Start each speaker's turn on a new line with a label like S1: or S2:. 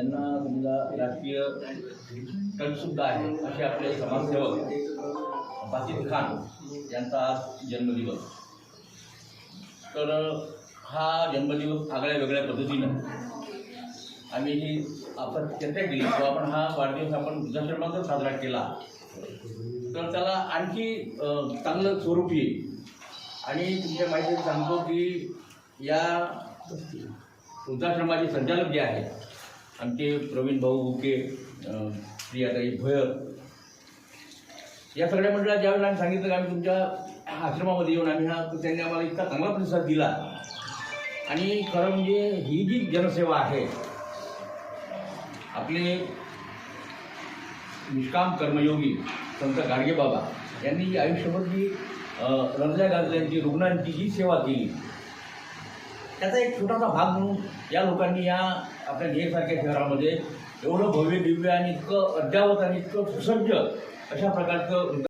S1: ज्यांना समजा राजकीय सुद्धा आहे असे आपले समाजसेवक बासित खान यांचा आज जन्मदिवस. तर हा जन्मदिवस आगळ्या वेगळ्या पद्धतीनं आम्ही ही आपण चर्चा केली किंवा आपण हा वाढदिवस आपण वृद्धाश्रमातच साजरा केला. तर त्याला आणखी चांगलं स्वरूप येईल. आणि तुमच्या माहिती सांगतो की या वृद्धाश्रमाचे संचालक जे आहेत आमचे प्रवीण भाऊ बुके प्रियाताई भोयर या सगळ्या मंडळात ज्यावेळेला आम्ही सांगितलं की आम्ही तुमच्या आश्रमामध्ये येऊन आम्ही हा त्यांनी आम्हाला इतका चांगला प्रतिसाद दिला. आणि खरं म्हणजे ही जी जनसेवा आहे आपले निष्काम कर्मयोगी संत गाडगे बाबा यांनी आयुष्यभर जी अ, गाजल्यांची रुग्णांची जी सेवा केली त्याचा एक छोटासा भाग म्हणून या लोकांनी या आपल्या नेरसारख्या शहरामध्ये एवढं भव्य दिव्य आणि इतकं अद्यावत आणि इतकं सुसज्ज अशा प्रकारचं